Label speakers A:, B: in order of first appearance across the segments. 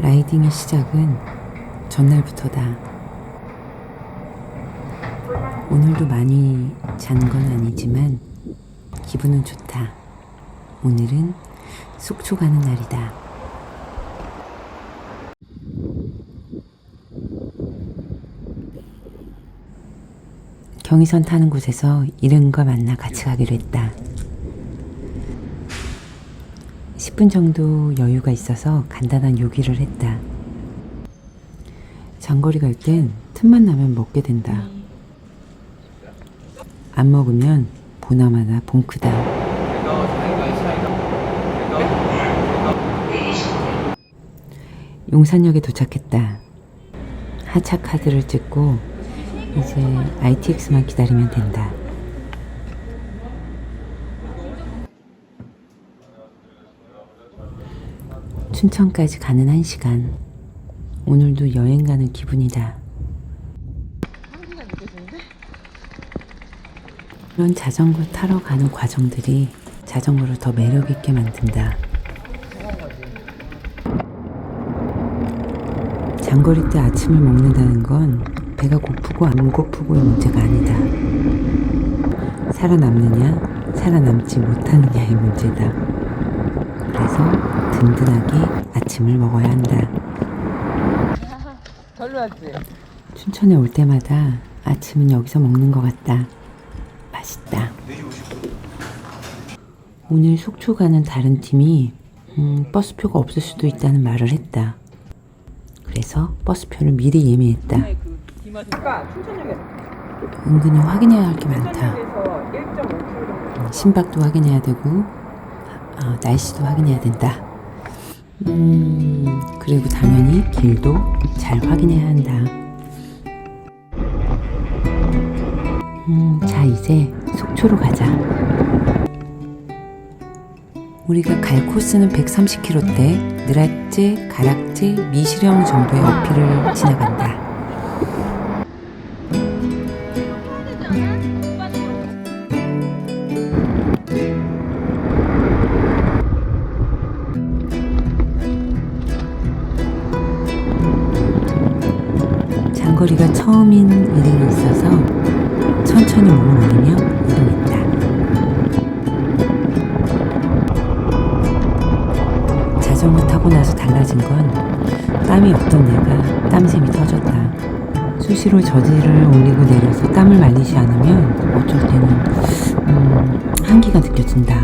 A: 라이딩의 시작은 전날부터다. 오늘도 많이 잔 건 아니지만 기분은 좋다. 오늘은 속초 가는 날이다. 경의선 타는 곳에서 이른과 만나 같이 가기로 했다. 10분 정도 여유가 있어서 간단한 요기를 했다. 장거리 갈 땐 틈만 나면 먹게 된다. 안 먹으면 보나마나 봉크다. 용산역에 도착했다. 하차 카드를 찍고 이제 ITX만 기다리면 된다. 춘천까지 가는 한 시간. 오늘도 여행 가는 기분이다. 이런 자전거 타러 가는 과정들이 자전거를 더 매력있게 만든다. 장거리 때 아침을 먹는다는 건 배가 고프고 안 고프고의 문제가 아니다. 살아남느냐, 살아남지 못하느냐의 문제다. 그래서 든든하게 아침을 먹어야 한다.
B: 절로 왔지?
A: 춘천에 올 때마다 아침은 여기서 먹는 것 같다. 맛있다. 오늘 속초 가는 다른 팀이 음, 버스표가 없을 수도 있다는 말을 했다. 그래서 버스표를 미리 예매했다.
B: 그
A: 은근히 확인해야 할 게 많다.
B: 춘천역에서 1.5km 정도
A: 심박도 확인해야 되고 어, 날씨도 확인해야 된다. 음, 그리고 당연히 길도 잘 확인해야 한다. 음, 자 이제 속초로 가자. 우리가 갈 코스는 130km대 느라째, 가락제, 미시령 정도의 어필을 지나간다. 장거리가 처음인 일이 있어서 천천히 몸을 올리며 이동했다. 자전거 타고 나서 달라진 건 땀이 없던 내가 땀샘이 터졌다. 수시로 저지를 올리고 내려서 땀을 말리지 않으면 어쩔 때는 음, 한기가 느껴진다.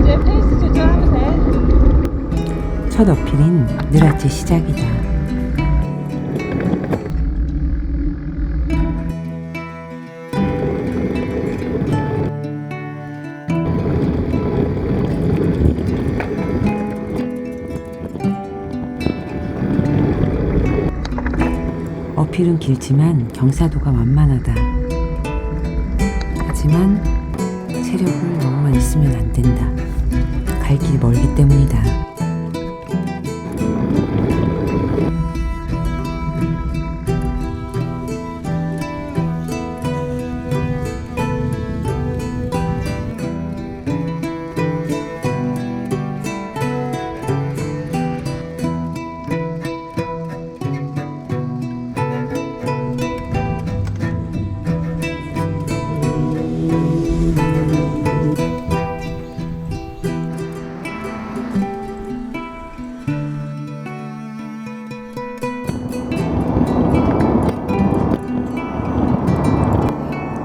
B: 이제 페이스 조절하면 돼
A: 첫 어필인 느라째 시작이다. 어필은 길지만 경사도가 만만하다. 하지만 체력을 너무만 있으면 안 된다. 갈 길이 멀기 때문이다.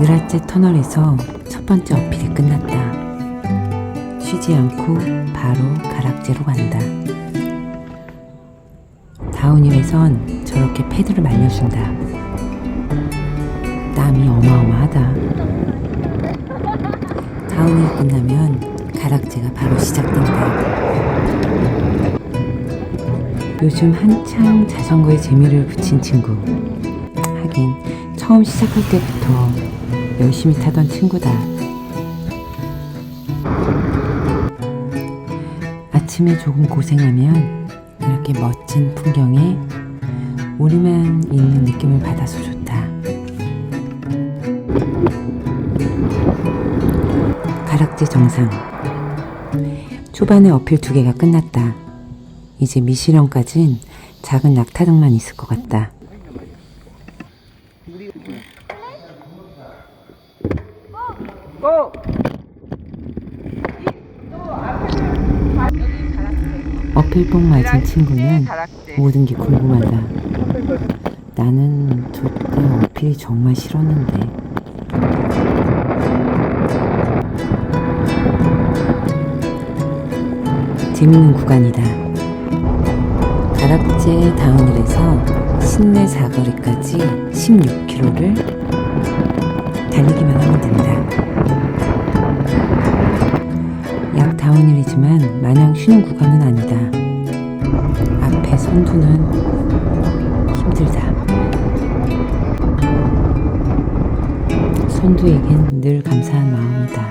A: 느라째 터널에서 첫 번째 어필이 끝났다. 쉬지 않고 바로 가락제로 간다. 다운힐에선 저렇게 패드를 말려준다. 땀이 어마어마하다. 다운힐 끝나면 가락제가 바로 시작된다. 요즘 한창 자전거에 재미를 붙인 친구. 하긴 처음 시작할 때부터 열심히 타던 친구다. 아침에 조금 고생하면 이렇게 멋진 풍경에 우리만 있는 느낌을 받아서 좋다. 가락지 정상. 초반에 어필 두 개가 끝났다. 이제 미시령까진 작은 낙타등만 있을 것 같다.
B: 고!
A: 어필뽕 맞은 친구는. 모든 게 궁금하다. 나는 저때 어필이 정말 싫었는데. 재밌는 구간이다. 가락제 다운힐에서 신내 사거리까지 16km를 달리기만 하면 된다. 약 다운힐이지만 마냥 쉬는 구간은 아니다. 선두는 힘들다. 선두에겐 늘 감사한 마음이다.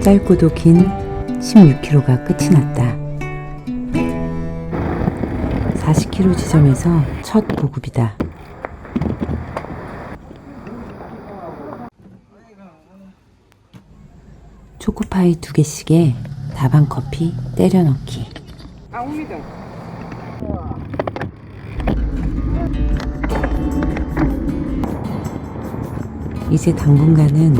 A: 짧고도 긴 16km가 끝이 났다. 40km 지점에서 첫 보급이다. 초코파이 두 개씩에 다방 커피 때려 넣기. 이제 당분간은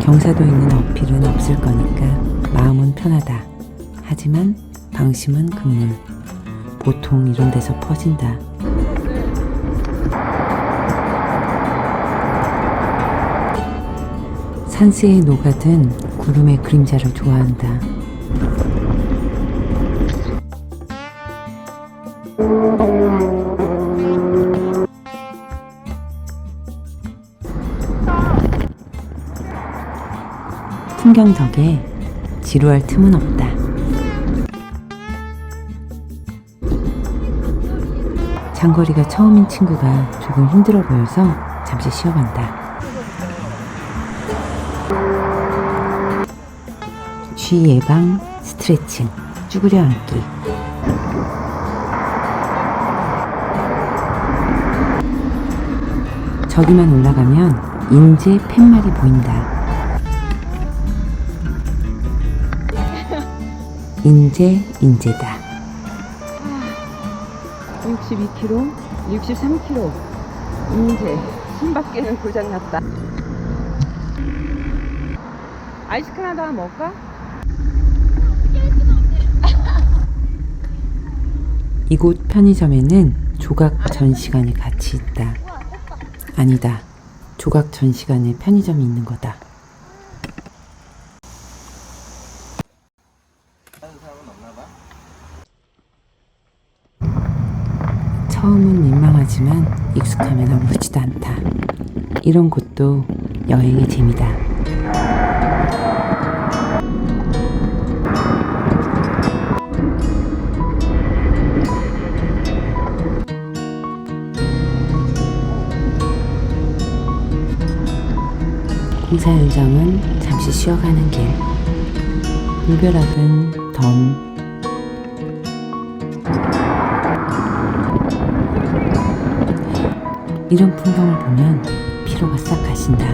A: 경사도 있는 어필은 없을 거니까 마음은 편하다. 하지만 방심은 금물. 보통 이런 데서 퍼진다. 산세에 녹아든 구름의 그림자를 좋아한다. 풍경 덕에 지루할 틈은 없다. 장거리가 처음인 친구가 조금 힘들어 보여서 잠시 쉬어간다. 쥐 예방 스트레칭 쭈그려 앉기 저기만 올라가면 인제 팻말이 보인다. 인제 인제다.
B: 62kg, 63kg. 이제 신밖에는 고장났다. 아이스크림 하나 먹을까?
A: 이곳 편의점에는 조각 전시관이 같이 있다. 아니다. 조각 전시관에 편의점이 있는 거다. 처음은 민망하지만 익숙하면 아무렇지도 않다. 이런 곳도 여행의 재미다. 공사 현장은 잠시 쉬어가는 길. 물벼락은 덤. 이런 풍경을 보면 피로가 싹 가신다.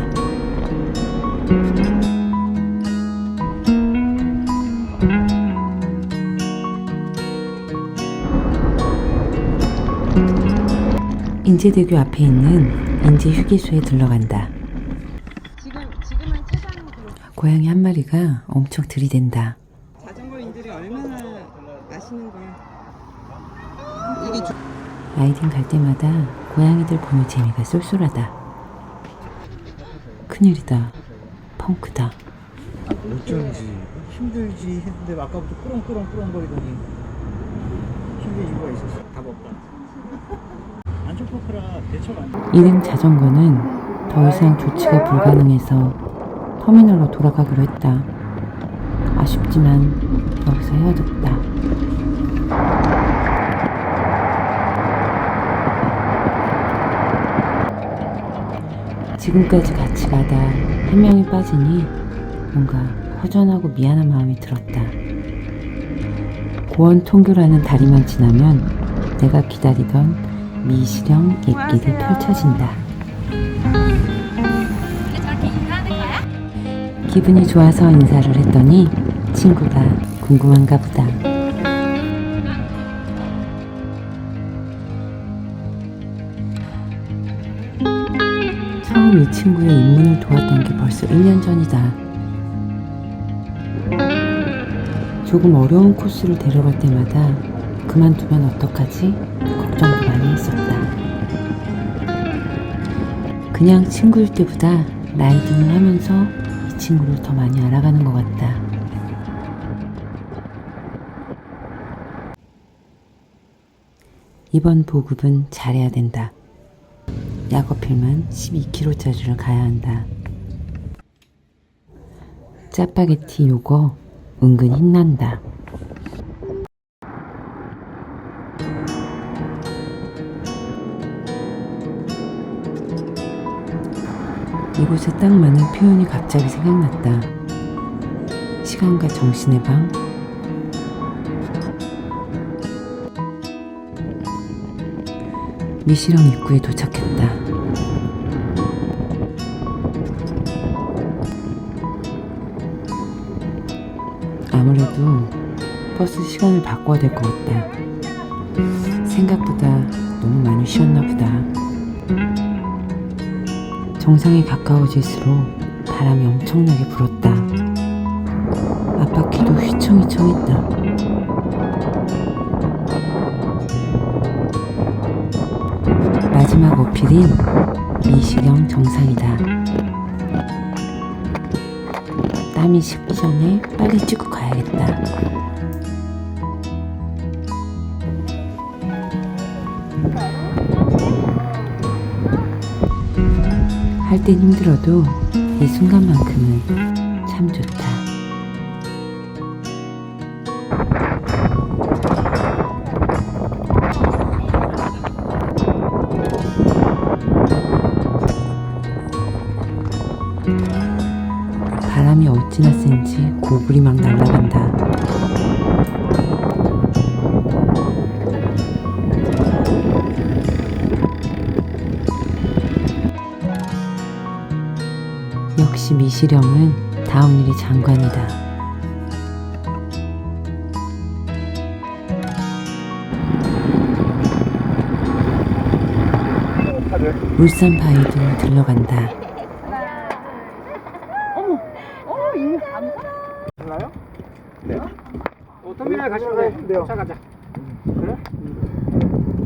A: 인제대교 앞에 있는 인제 휴게소에 들러간다.
B: 지금, 지금은 찾아는 그
A: 고양이 한 마리가 엄청 들이댄다.
B: 자전거인들이 얼마나 아시는 거야. 이게 주...
A: 라이딩 갈 때마다 고양이들 보는 재미가 쏠쏠하다. 큰일이다. 펑크다.
C: 어쩐지 힘들지 했는데 아까부터 꾸렁꾸렁꾸렁 거리더니 힘든 이유가 있었어 답 없다 안쪽 포크라 대처가 안 돼.
A: 일행 자전거는 더 이상 조치가 불가능해서 터미널로 돌아가기로 했다. 아쉽지만 여기서 헤어졌다. 지금까지 같이 가다 한 명이 빠지니 뭔가 허전하고 미안한 마음이 들었다. 고원 통교라는 다리만 지나면 내가 기다리던 미시령 입길이 펼쳐진다. 기분이 좋아서 인사를 했더니 친구가 궁금한가 보다. 처음 이 친구의 입문을 도왔던 게 벌써 1년 전이다. 조금 어려운 코스를 데려갈 때마다 그만두면 어떡하지? 걱정도 많이 했었다. 그냥 친구일 때보다 라이딩을 하면서 이 친구를 더 많이 알아가는 것 같다. 이번 보급은 잘해야 된다. 약어필만 12kg짜리를 가야 한다. 짜파게티 요거 은근 힘난다. 이곳에 딱 맞는 표현이 갑자기 생각났다. 시간과 정신의 방. 미시령 입구에 도착했다. 아무래도 버스 시간을 바꿔야 될 것 같다. 생각보다 너무 많이 쉬었나 보다. 정상에 가까워질수록 바람이 엄청나게 불었다. 앞바퀴도 휘청휘청했다. 마지막 어필인 미시령 정상이다. 땀이 식기 전에 빨리 찍고 가야겠다. 할 땐 힘들어도 이 순간만큼은 참 좋다. 바람이 어찌나 센지 고글이 막 날아간다. 미시령은 다음 일이 장관이다. 울산 바위도 들러간다.
C: 달라요? 네. 어, 터미널 가시면 돼요. 차 가자. 그래?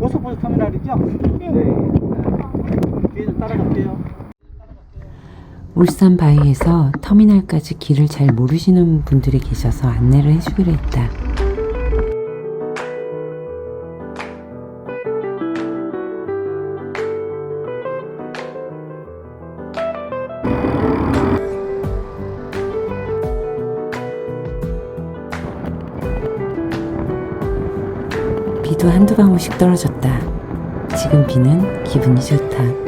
C: 고속버스 터미널이죠? 네. 뒤에 좀 따라갈게요.
A: 울산 바위에서 터미널까지 길을 잘 모르시는 분들이 계셔서 안내를 해주기로 했다. 비도 한두 방울씩 떨어졌다. 지금 비는 기분이 좋다.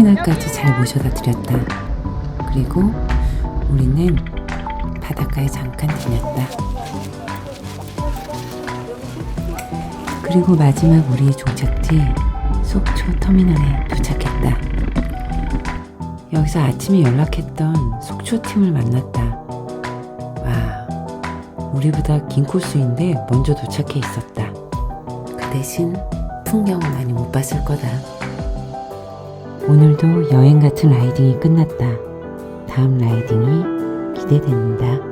A: 터미널까지 잘 모셔다 드렸다. 그리고 우리는 바닷가에 잠깐 들렸다. 그리고 마지막 우리의 종착지 속초 터미널에 도착했다. 여기서 아침에 연락했던 속초 팀을 만났다. 와, 우리보다 긴 코스인데 먼저 도착해 있었다. 그 대신 풍경은 많이 못 봤을 거다. 오늘도 여행 같은 라이딩이 끝났다. 다음 라이딩이 기대된다.